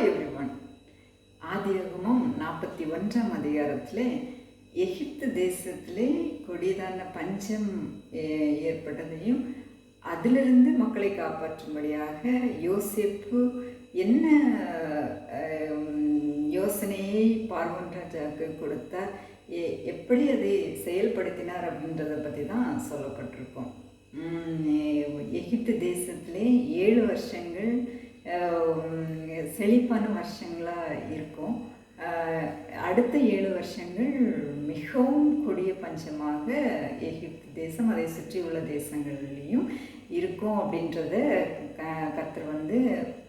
Every one ஆதியாகமும் நாற்பத்தி ஒன்றாம் அதிகாரத்தில் எகிப்து தேசத்திலே கொடிதான பஞ்சம் ஏ- ஏற்பட்டதையும் அதிலிருந்து மக்களை காப்பாற்றும்படியாக யோசிப்பு என்ன அஹ், யோசனையை பார்வன் ராஜாவுக்கு கொடுத்தார்? எ- எப்படி அதை செயல்படுத்தினார் அப்படின்றத பற்றி தான் சொல்லப்பட்டிருக்கோம். உம், எகிப்து தேசத்திலே ஏழு வருஷங்கள் செழிப்பான வருஷங்களாக இருக்கும். அடுத்த ஏழு வருஷங்கள் மிகவும் கொடிய பஞ்சமாக எகிப்து தேசம் அதை சுற்றியுள்ள தேசங்கள்லேயும் இருக்கும் அப்படின்றத க- கர்த்தர் வந்து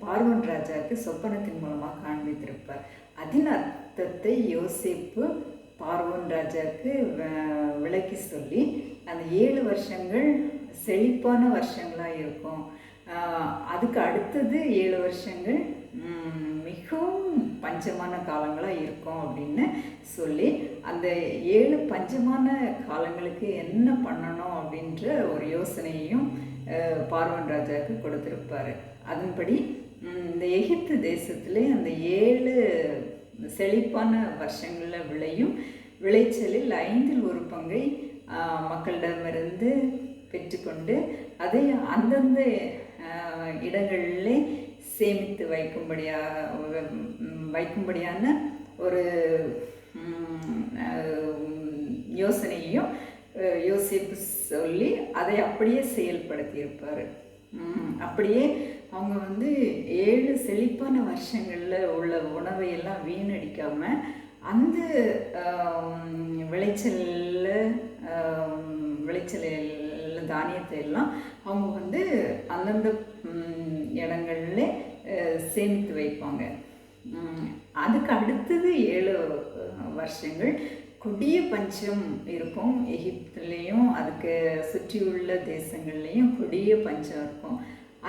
பார்வன் ராஜாவுக்கு சொப்பனத்தின் மூலமாக காண்பித்திருப்பார். அதன் அர்த்தத்தை யோசிப்பு பார்வன் ராஜாவுக்கு வ- விளக்கி சொல்லி அந்த ஏழு வருஷங்கள் செழிப்பான வருஷங்களாக இருக்கும். அதுக்கு அடுத்தது ஏழு வருஷங்கள் மிகவும் பஞ்சமான காலங்களாக இருக்கும் அப்படின்னு சொல்லி அந்த ஏழு பஞ்சமான காலங்களுக்கு என்ன பண்ணணும் அப்படின்ற ஒரு யோசனையையும் பார்வன் ராஜாவுக்கு கொடுத்துருப்பாரு. அதன்படி இந்த எகிப்து தேசத்திலே அந்த ஏழு செழிப்பான வருஷங்களில் விளையும் விளைச்சலில் ஐந்தில் ஒரு பங்கை மக்களிடமிருந்து பெற்றுக்கொண்டு அதை அந்தந்த இடங்களிலே சேமித்து வைக்கும்படியாக வைக்கும்படியான ஒரு யோசனையையும் யோசிப்பு சொல்லி அதை அப்படியே செயல்படுத்தியிருப்பார். அப்படியே அவங்க வந்து ஏழு செழிப்பான வருஷங்களில் உள்ள உணவை எல்லாம் வீணடிக்காமல் அந்த விளைச்சலில் விளைச்சலில் தானியத்தை எல்லாம் அவங்க வந்து அந்தந்த இடங்களில் இடங்கள்ல சேமித்து வைப்பாங்க. அதுக்கு அடுத்தது ஏழு வருஷங்கள். கொடிய பஞ்சம் இருக்கும். எகிப்துலேயும் அதுக்கு சுற்றியுள்ள தேசங்கள்லேயும் கொடிய பஞ்சம் இருக்கும்.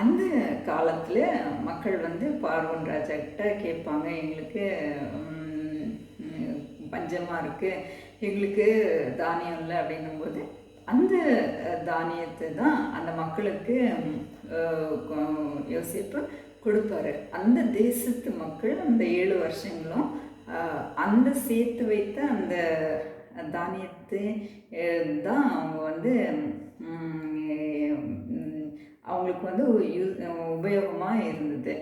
அந்த காலத்தில் மக்கள் வந்து பார்வன் ராஜா கிட்ட கேட்பாங்க எங்களுக்கு பஞ்சமாக இருக்குது எங்களுக்கு தானியம் இல்லை அப்படின்னும்போது அந்த தானியத்தை தான் அந்த மக்களுக்கு யோசிப்பு கொடுப்பாரு. அந்த தேசத்து மக்கள் அந்த ஏழு வருஷங்களும் அந்த சேர்த்து வைத்த அந்த தானியத்தை தான் அவங்க வந்து அவங்களுக்கு வந்து உபயோகமாக இருந்தது.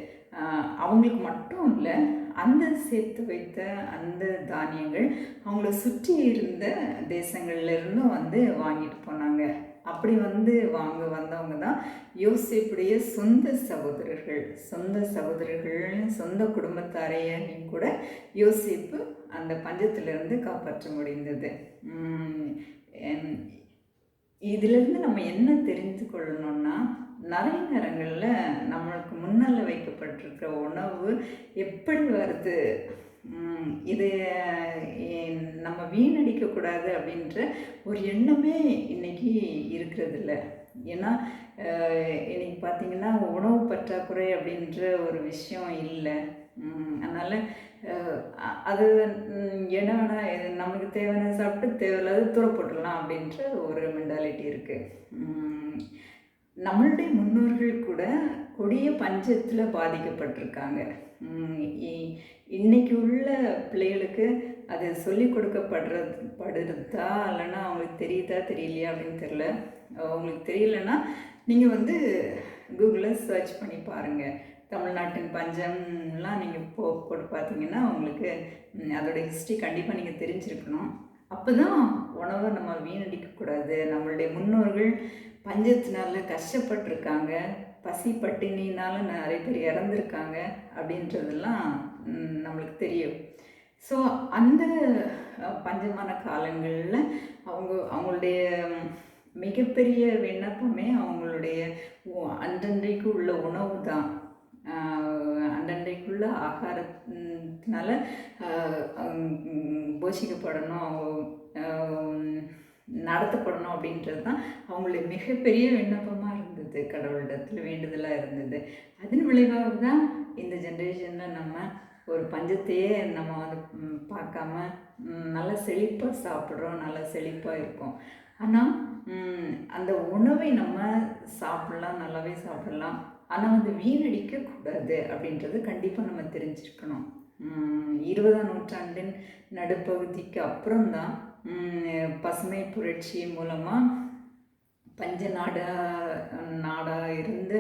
அவங்களுக்கு மட்டும் இல்லை அந்த சேர்த்து வைத்த அந்த தானியங்கள் அவங்கள சுற்றி இருந்த தேசங்கள்லேருந்தும் வந்து வாங்கிட்டு போனாங்க. அப்படி வந்து வாங்க வந்தவங்க தான் யோசிப்புடைய சொந்த சகோதரர்கள். சொந்த சகோதரர்கள் சொந்த குடும்பத்தாரையும் கூட யோசிப்பு அந்த பஞ்சத்திலிருந்து காப்பாற்ற முடிந்தது. இதிலிருந்து நம்ம என்ன தெரிந்து கொள்ளணும்னா நிறைய நேரங்களில் நம்ம முன்னால் உணவு எப்படி வருது? இது நம்ம வீணடிக்கக்கூடாது அப்படின்ற ஒரு எண்ணமே இன்னைக்கு இருக்கிறதில்ல. ஏன்னா இன்றைக்கி இன்னைக்கு பார்த்தீங்கன்னா உணவு பற்றாக்குறை அப்படின்ற ஒரு விஷயம் இல்லை. அதனால் அது என்ன வேணா இது நமக்கு தேவையான சாப்பிட்டு தேவையில்லாத தூர போட்டுடலாம் அப்படின்ற ஒரு மென்டாலிட்டி இருக்குது நம்மளுடைய முன்னோர்கள் கூட கொடிய பஞ்சத்தில் பாதிக்கப்பட்டிருக்காங்க. இ- இன்னைக்கு உள்ள பிள்ளைகளுக்கு அது சொல்லி கொடுக்கப்படுறது படுறதா இல்லைன்னா அவங்களுக்கு தெரியுதா தெரியலையா அப்படின்னு தெரில அவங்களுக்கு தெரியலன்னா நீங்கள் வந்து கூகுளில் சர்ச் பண்ணி பாருங்கள் தமிழ்நாட்டின் பஞ்சம்லாம் நீங்கள் போ போட்டு பார்த்தீங்கன்னா உங்களுக்கு அதோடய ஹிஸ்ட்ரி கண்டிப்பாக நீங்கள் தெரிஞ்சிருக்கணும். அப்போ தான் உணவை நம்ம வீணடிக்கக்கூடாது. நம்மளுடைய முன்னோர்கள் பஞ்சத்தினால கஷ்டப்பட்டிருக்காங்க. பசி பட்டினினால நிறைய பேர் இறந்துருக்காங்க அப்படின்றதெல்லாம் நம்மளுக்கு தெரியும். ஸோ அந்த பஞ்சமான காலங்களில் அவங்க அவங்களுடைய மிகப்பெரிய விண்ணப்பமே அவங்களுடைய அன்றன்றைக்கு உள்ள உணவு தான். அன்றன்றைக்குள்ள ஆகாரத்தினால போஷிக்கப்படணும். அவங்க நடத்தப்படணும் அப்படின்றது தான் அவங்களுடைய மிகப்பெரிய விண்ணப்பமாக இருந்தது. கடவுளிடத்தில் வேண்டுதலாக இருந்தது. அதன் விளைவாக தான் இந்த ஜென்ரேஷனில் நம்ம ஒரு பஞ்சத்தையே நம்ம வந்து பார்க்காம நல்லா செழிப்பாக சாப்பிட்றோம் நல்லா செழிப்பாக இருக்கும். ஆனால் அந்த உணவை நம்ம சாப்பிட்லாம் நல்லாவே சாப்பிடலாம். ஆனால் வந்து வீணடிக்கக்கூடாது அப்படின்றது கண்டிப்பாக நம்ம தெரிஞ்சிருக்கணும். இருபதாம் நூற்றாண்டின் நடுப்பகுதிக்கு அப்புறம்தான் பசுமை புரட்சி மூலமாக பஞ்ச நாடா நாடாக இருந்து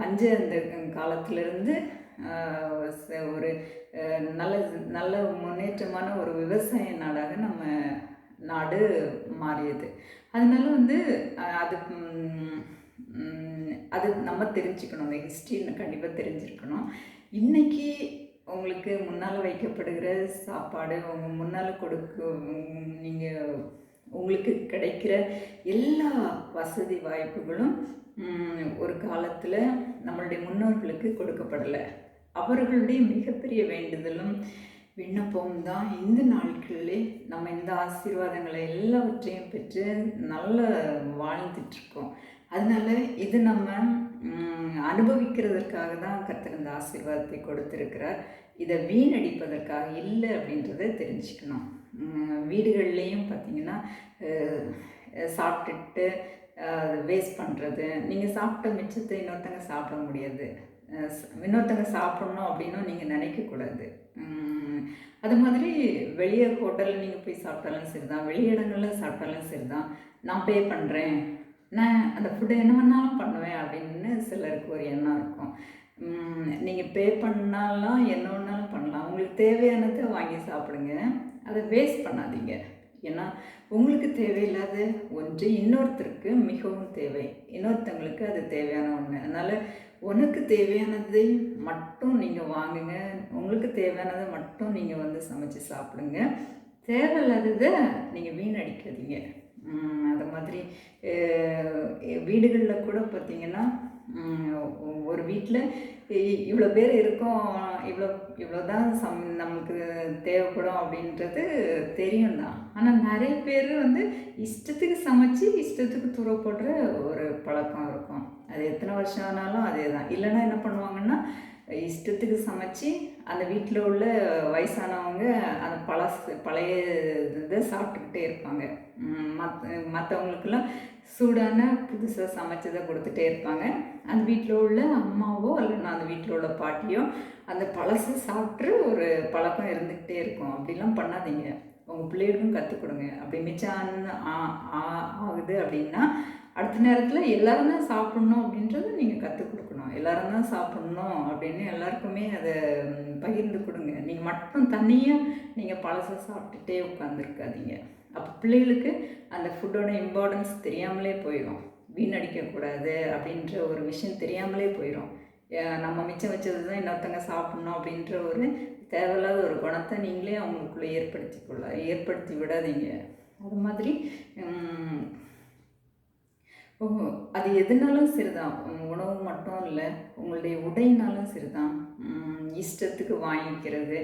பஞ்ச அந்த காலத்திலிருந்து ஒரு நல்ல நல்ல முன்னேற்றமான ஒரு விவசாய நாடாக நம்ம நாடு மாறியது. அதனால வந்து அது அது நம்ம தெரிஞ்சுக்கணும் ஹிஸ்ட்ரி கண்டிப்பாக தெரிஞ்சிருக்கணும். இன்றைக்கி உங்களுக்கு முன்னால் வைக்கப்படுகிற சாப்பாடு உங்க முன்னால் கொடுக்க நீங்கள் உங்களுக்கு கிடைக்கிற எல்லா வசதி வாய்ப்புகளும் ஒரு காலத்தில் நம்மளுடைய முன்னோர்களுக்கு கொடுக்கப்படலை. அவர்களுடைய மிகப்பெரிய வேண்டுதலும் விண்ணப்பம் தான் இந்த நாட்களிலே நம்ம இந்த ஆசீர்வாதங்களை எல்லாவற்றையும் பெற்று நல்ல வாழ்ந்துட்டுருக்கோம் அதனால இது நம்ம அனுபவிக்கிறதற்காக தான் கர்த்தர் இந்த ஆசீர்வாதத்தை கொடுத்துருக்கிறார். இதை வீணடிப்பதற்காக இல்லை அப்படின்றத தெரிஞ்சுக்கணும். வீடுகள்லேயும் பார்த்தீங்கன்னா சாப்பிட்டுட்டு வேஸ்ட் பண்ணுறது நீங்கள் சாப்பிட்ட மிச்சத்தை இன்னொருத்தங்க சாப்பிட முடியாது. இன்னொருத்தங்க சாப்பிடணும் அப்படின்னும் நீங்கள் நினைக்கக்கூடாது. அது மாதிரி வெளியே ஹோட்டலில் நீங்கள் போய் சாப்பிட்டாலும் சரி தான் வெளியிடங்களில் சாப்பிட்டாலும் சரி தான் நான் பே பண்ணுறேன் நான் அந்த ஃபுட்டை என்ன வேணாலும் பண்ணுவேன் அப்படின்னு சிலருக்கு ஒரு எண்ணம் இருக்கும். நீங்கள் பே பண்ணாலாம் என்ன வேணாலும் பண்ணலாம். உங்களுக்கு தேவையானதை வாங்கி சாப்பிடுங்க. அதை வேஸ்ட் பண்ணாதீங்க. ஏன்னா உங்களுக்கு தேவையில்லாத ஒன்று இன்னொருத்தருக்கு மிகவும் தேவை. இன்னொருத்தங்களுக்கு அது தேவையான ஒன்று அதனால் உனக்கு தேவையானதை மட்டும் நீங்கள் வாங்குங்க. உங்களுக்கு தேவையானதை மட்டும் நீங்கள் வந்து சமைச்சு சாப்பிடுங்க. தேவையில்லாததை நீங்கள் வீணடிக்காதீங்க. அது வீடுகளில் கூட பார்த்தீங்கன்னா ஒரு வீட்டில் இவ்வளோ பேர் இருக்கோம் இவ்வளோ இவ்வளோ தான் சம் நமக்கு தேவைப்படும் அப்படின்றது தெரியும் தான் ஆனால் நிறைய பேர் வந்து இஷ்டத்துக்கு சமைச்சு இஷ்டத்துக்கு தூர போடுற ஒரு பழக்கம் இருக்கும். அது எத்தனை வருஷம் ஆனாலும் அதே தான் இல்லைன்னா என்ன பண்ணுவாங்கன்னா இஷ்டத்துக்கு சமைச்சு அந்த வீட்டில் உள்ள வயசானவங்க அந்த பழசு பழைய இதை சாப்பிட்டுக்கிட்டே இருப்பாங்க. மத் மற்றவங்களுக்கெல்லாம் சூடான புதுசாக சமைச்சதை கொடுத்துட்டே இருப்பாங்க. அந்த வீட்டில் உள்ள அம்மாவோ இல்லைன்னா அந்த வீட்டில் உள்ள பாட்டியோ அந்த பழசு சாப்பிட்டு ஒரு பழக்கம் இருந்துக்கிட்டே இருக்கும். அப்படிலாம் பண்ணாதீங்க. உங்கள் பிள்ளைகளுக்கும் கற்றுக் கொடுங்க. அப்படி மிச்சம் ஆ- ஆ- ஆகுது அப்படின்னா அடுத்த நேரத்தில் எல்லாரும் தான் சாப்பிட்ணும் அப்படின்றத நீங்கள் கற்றுக் கொடுக்கணும். எல்லாரும் தான் சாப்பிட்ணும் அப்படின்னு எல்லாருக்குமே அதை பகிர்ந்து கொடுங்க. நீங்கள் மட்டும் தனியாக நீங்கள் பழசை சாப்பிட்டுட்டே உட்காந்துருக்காதீங்க அப்போ பிள்ளைகளுக்கு அந்த ஃபுட்டோட இம்பார்ட்டன்ஸ் தெரியாமலே போயிடும் வீணடிக்கக்கூடாது அப்படின்ற ஒரு விஷயம் தெரியாமலே போயிடும் நம்ம மிச்சம் வச்சது தான் இன்னொருத்தங்க சாப்பிட்ணும் அப்படின்ற ஒரு தேவையில்லாத ஒரு குணத்தை நீங்களே அவங்களுக்குள்ளே ஏற்படுத்தி கொள்ள ஏற்படுத்தி விடாதீங்க. அது மாதிரி ஓ அது எதுனாலும் சரிதான். உம், உணவு மட்டும் இல்லை உங்களுடைய உடைனாலும் சரிதான். உம், இஷ்டத்துக்கு வாங்கிக்கிறது.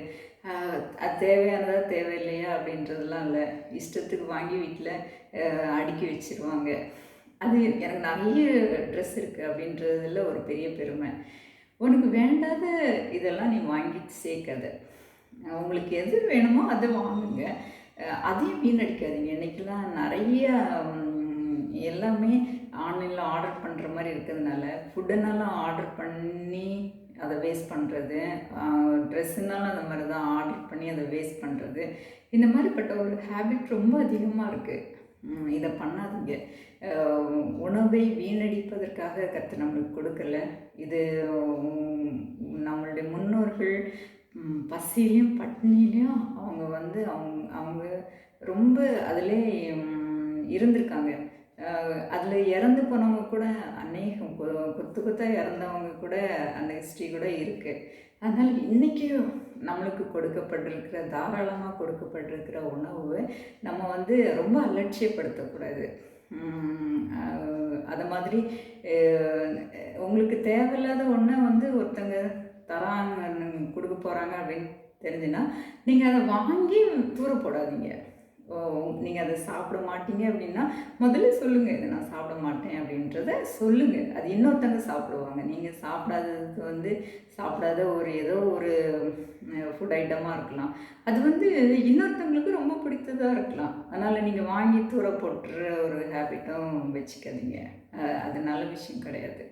ஆஹ், அது தேவையானதா தேவையில்லையா அப்படின்றதெல்லாம் இல்லை. இஷ்டத்துக்கு வாங்கி வீட்டில் அடுக்கி வச்சிருவாங்க. அது எனக்கு நிறைய ட்ரெஸ் இருக்குது அப்படின்றதுல ஒரு பெரிய பெருமை. உனக்கு வேண்டாத இதெல்லாம் நீ வாங்கி சேர்க்காத. அஹ் உங்களுக்கு எது வேணுமோ அதை வாங்குங்க. அஹ் அதையும் வீணடிக்காதீங்க. இன்றைக்கெல்லாம் நிறைய ம், எல்லாமே ஆன்லைனில் ஆர்டர் பண்ணுற மாதிரி இருக்கிறதுனால ஃபுட்டுனாலும் ஆர்டர் பண்ணி அதை வேஸ்ட் பண்ணுறது ட்ரெஸ்ஸுனாலும் அந்த மாதிரி தான் ஆர்டர் பண்ணி அதை வேஸ்ட் பண்ணுறது இந்த மாதிரிப்பட்ட ஒரு ஹேபிட் ரொம்ப அதிகமாக இருக்குது இதை பண்ணாதீங்க. உணவை வீணடிப்பதற்காக கற்று நம்மளுக்கு கொடுக்கல. இது நம்மளுடைய முன்னோர்கள் பசியிலையும் பட்னிலையும் அவங்க வந்து அவங்க அவங்க ரொம்ப அதிலே இருந்திருக்காங்க. அதில் இறந்து போனவங்க கூட அநேகம் கொத்து கொத்தாக இறந்தவங்க கூட அந்த ஹிஸ்ட்ரி கூட இருக்குது அதனால் இன்றைக்கும் நம்மளுக்கு கொடுக்கப்பட்டிருக்கிற தாராளமாக கொடுக்கப்பட்டிருக்கிற உணவு நம்ம வந்து ரொம்ப அலட்சியப்படுத்தக்கூடாது. அதை அது மாதிரி உங்களுக்கு தேவையில்லாத ஒன்றை வந்து ஒருத்தங்க தராங்க கொடுக்க போகிறாங்க அப்படின்னு தெரிஞ்சுன்னா நீங்கள் அதை வாங்கி தூர போடாதீங்க. நீங்கள் அதை சாப்பிட மாட்டீங்க அப்படின்னா முதல்ல சொல்லுங்கள் இதை நான் சாப்பிட மாட்டேன் அப்படின்றத சொல்லுங்கள் அது இன்னொருத்தங்க சாப்பிடுவாங்க. நீங்கள் சாப்பிடாததுக்கு வந்து சாப்பிடாத ஒரு ஏதோ ஒரு ஃபுட் ஐட்டமாக இருக்கலாம். அது வந்து இன்னொருத்தவங்களுக்கு ரொம்ப பிடித்ததாக இருக்கலாம். அதனால் நீங்கள் வாங்கி தூர போட்டுற ஒரு ஹேபிட்டும் வச்சுக்காதீங்க. அது நல்ல விஷயம் கிடையாது.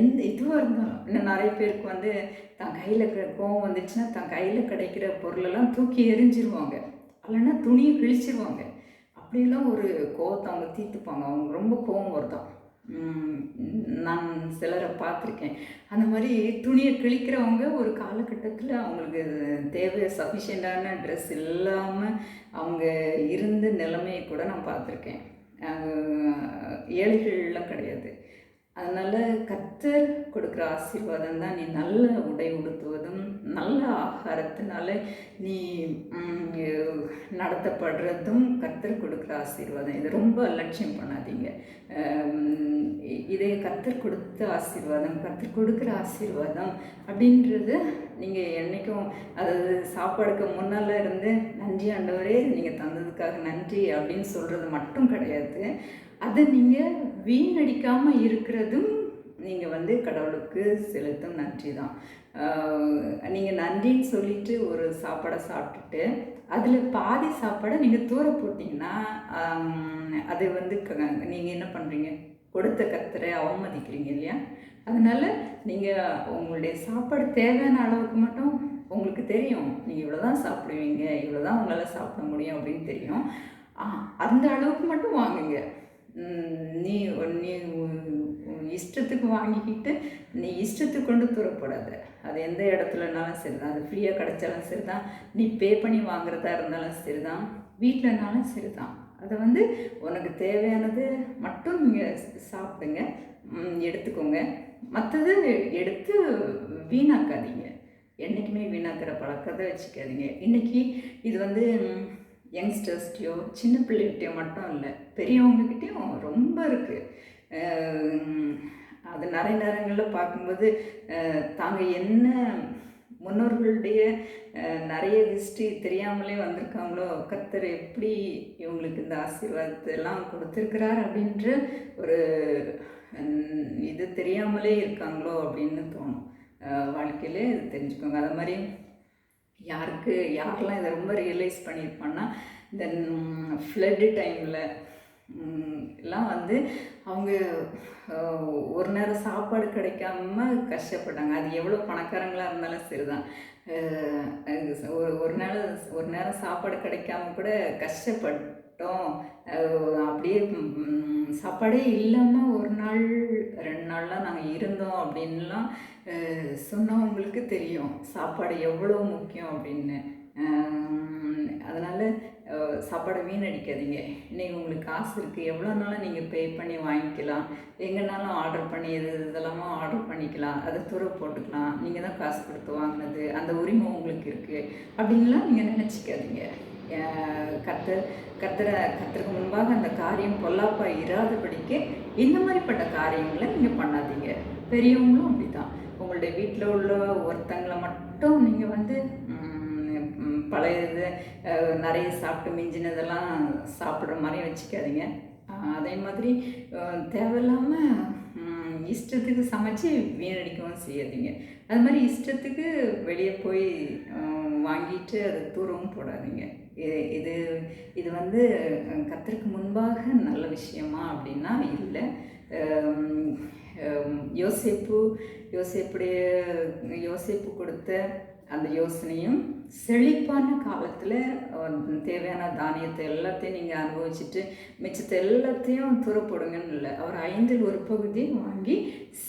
எந்த இதுவாக இருந்தாலும் இன்னும் நிறைய பேருக்கு வந்து தன் கையில் கோவம் வந்துச்சுன்னா தன் கையில் கிடைக்கிற பொருளெல்லாம் தூக்கி எரிஞ்சிருவாங்க இல்லைன்னா துணியை கிழிச்சிருவாங்க. அப்படிலாம் ஒரு கோவத்தை அவங்க தீர்த்துப்பாங்க. அவங்க ரொம்ப கோவம் வருதான் நான் சிலரை பார்த்துருக்கேன். அந்த மாதிரி துணியை கிழிக்கிறவங்க ஒரு காலகட்டத்தில் அவங்களுக்கு தேவை சஃபிஷியண்டான ட்ரெஸ் இல்லாமல் அவங்க இருந்த நிலைமையை கூட நான் பார்த்துருக்கேன். ஏழைகள்லாம் கிடையாது. அதனால் கத்தர் கொடுக்குற ஆசீர்வாதம் தான் நீ நல்ல உடை உடுத்துவதும் நல்ல ஆகாரத்தினால நீ நடத்தப்படுறதும் கத்தர் கொடுக்குற ஆசீர்வாதம். இது ரொம்ப அலட்சியம் பண்ணாதீங்க. இதை இதே கத்தர் கொடுத்த ஆசீர்வாதம் கத்தர் கொடுக்குற ஆசீர்வாதம் அப்படின்றது நீங்கள் என்றைக்கும் அதாவது சாப்பாடுக்கு முன்னால் இருந்து நன்றி ஆண்டவரே நீங்கள் தந்ததுக்காக நன்றி அப்படின்னு சொல்கிறது மட்டும் கிடையாது. அதை நீங்கள் வீணடிக்காமல் இருக்கிறதும் நீங்கள் வந்து கடவுளுக்கு செலுத்தும் நன்றி தான். நீங்கள் நன்றின்னு சொல்லிட்டு ஒரு சாப்பாடை சாப்பிட்டுட்டு அதில் பாதி சாப்பாடை நீங்கள் தூர போட்டிங்கன்னா அது வந்து நீங்கள் என்ன பண்ணுறீங்க கொடுத்த கத்தரை அவமதிக்கிறீங்க இல்லையா? அதனால் நீங்கள் உங்களுடைய சாப்பாடு தேவையான அளவுக்கு மட்டும் உங்களுக்கு தெரியும். நீங்கள் இவ்வளோ தான் சாப்பிடுவீங்க இவ்வளோ தான் உங்களால் சாப்பிட முடியும் அப்படின்னு தெரியும். அந்த அளவுக்கு மட்டும் வாங்குங்க. நீ நீ இஷ்டத்துக்கு வாங்கிக்கிட்டு நீ இஷ்டத்துக்கு கொண்டு தூரப்படாத. அது எந்த இடத்துலனாலும் சரிதான். அது ஃப்ரீயாக கிடைச்சாலும் சரிதான். நீ பே பண்ணி வாங்குறதா இருந்தாலும் சரிதான். வீட்டிலனாலும் சரிதான். அதை வந்து உனக்கு தேவையானது மட்டும் நீங்கள் சாப்பிடுங்க. எடுத்துக்கோங்க. மற்றது எடுத்து வீணாக்காதீங்க. என்றைக்குமே வீணாக்கிற பழக்கத்தை வச்சுக்காதீங்க. இன்றைக்கி இது வந்து யங்ஸ்டர்ஸ்டையோ சின்ன பிள்ளைகிட்டையோ மட்டும் இல்லை பெரியவங்கக்கிட்டேயும் ரொம்ப இருக்குது அது நிறைய நேரங்களில் பார்க்கும்போது தாங்கள் தாங்க என்ன முன்னோர்களுடைய நிறைய ஹிஸ்ட்ரி தெரியாமலே வந்திருக்காங்களோ கத்தர் எப்படி இவங்களுக்கு இந்த ஆசீர்வாதத்தை எல்லாம் கொடுத்துருக்கிறார் அப்படின்ற ஒரு இது தெரியாமலே இருக்காங்களோ அப்படின்னு தோணும். வாழ்க்கையிலே இது தெரிஞ்சுக்கோங்க. அது மாதிரி யாருக்கு யாரெல்லாம் இதை ரொம்ப ரியலைஸ் பண்ணியிருப்பான்னா இந்த ஃப்ளட்டு டைமில் எல்லாம் வந்து அவங்க ஒரு நேரம் சாப்பாடு கிடைக்காம கஷ்டப்பட்டாங்க. அது எவ்வளோ பணக்காரங்களாக இருந்தாலும் சரிதான். ஒரு ஒரு நேரம் ஒரு நேரம் சாப்பாடு கிடைக்காம கூட கஷ்டப்பட்டோம். அப்படியே சாப்பாடே இல்லாமல் ஒரு நாள் ரெண்டு நாள்லாம் நாங்கள் இருந்தோம் அப்படின்லாம் சொன்னவங்களுக்கு தெரியும். சாப்பாடு எவ்வளோ முக்கியம் அப்படின்னு. அதனால் சாப்பாடை வீணடிக்காதீங்க. இன்னைக்கு உங்களுக்கு காசு இருக்குது எவ்வளோ நாளும் நீங்கள் பே பண்ணி வாங்கிக்கலாம். எங்கேனாலும் ஆர்டர் பண்ணி எது இதெல்லாமோ ஆர்டர் பண்ணிக்கலாம். அதை துறை போட்டுக்கலாம். நீங்கள் தான் காசு கொடுத்து வாங்கினது. அந்த உரிமை உங்களுக்கு இருக்குது அப்படின்லாம் நீங்கள் நினச்சிக்காதீங்க. கத்தர் கத்துற கத்துறக்கு முன்பாக அந்த காரியம் பொல்லாப்பாக இராதபடிக்கு இந்த மாதிரிப்பட்ட காரியங்களை நீங்கள் பண்ணாதீங்க. பெரியவங்களும் அப்படி தான் உங்களுடைய வீட்டில் உள்ள ஒருத்தங்களை மட்டும் நீங்கள் வந்து பழைய இது நிறைய சாப்பிட்டு மிஞ்சினதெல்லாம் சாப்பிட்ற மாதிரி வச்சுக்காதீங்க. அதே மாதிரி தேவையில்லாமல் இஷ்டத்துக்கு சமைச்சு வீணடிக்கவும் செய்யாதீங்க. அது மாதிரி இஷ்டத்துக்கு வெளியே போய் வாங்கிட்டு அதை தூரவும் போடாதீங்க. இது இது வந்து அஹ், முன்பாக நல்ல விஷயமா அப்படின்னா இல்லை. யோசிப்பு யோசேப்புடைய யோசிப்பு கொடுத்த அந்த யோசனையும் செழிப்பான காலத்தில் தேவையான தானியத்தை எல்லாத்தையும் நீங்கள் அனுபவிச்சுட்டு மிச்சத்தை எல்லாத்தையும் துறப்படுங்கன்னு இல்லை. அவர் ஐந்தில் ஒரு பகுதியை வாங்கி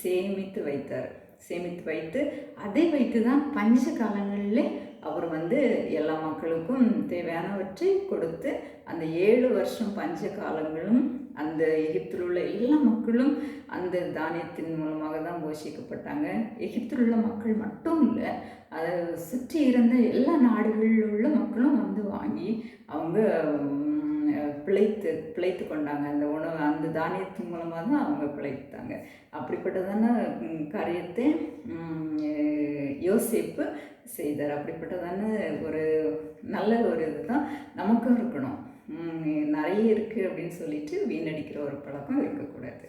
சேமித்து வைத்தார். சேமித்து வைத்து அதை வைத்து தான் பஞ்ச காலங்களில் அவர் வந்து எல்லா மக்களுக்கும் தேவையானவற்றை கொடுத்து அந்த ஏழு வருஷம் பஞ்ச காலங்களும் அந்த எகிப்தில் உள்ள எல்லா மக்களும் அந்த தானியத்தின் மூலமாக தான் போஷிக்கப்பட்டாங்க. எகிப்தில் உள்ள மக்கள் மட்டும் இல்லை அதை சுற்றி இருந்த எல்லா நாடுகளில் உள்ள மக்களும் வந்து வாங்கி அவங்க பிழைத்து பிழைத்து கொண்டாங்க. அந்த உணவு அந்த தானியத்தின் மூலமாக தான் அவங்க பிழைத்தாங்க. அப்படிப்பட்டதான காரியத்தை யோசிப்பு செய்தார். அப்படிப்பட்டதான ஒரு நல்ல ஒரு இதுதான் நமக்கும் இருக்கணும். நிறைய இருக்குது அப்படின்னு சொல்லிட்டு வீணடிக்கிற ஒரு பழக்கம் இருக்கக்கூடாது.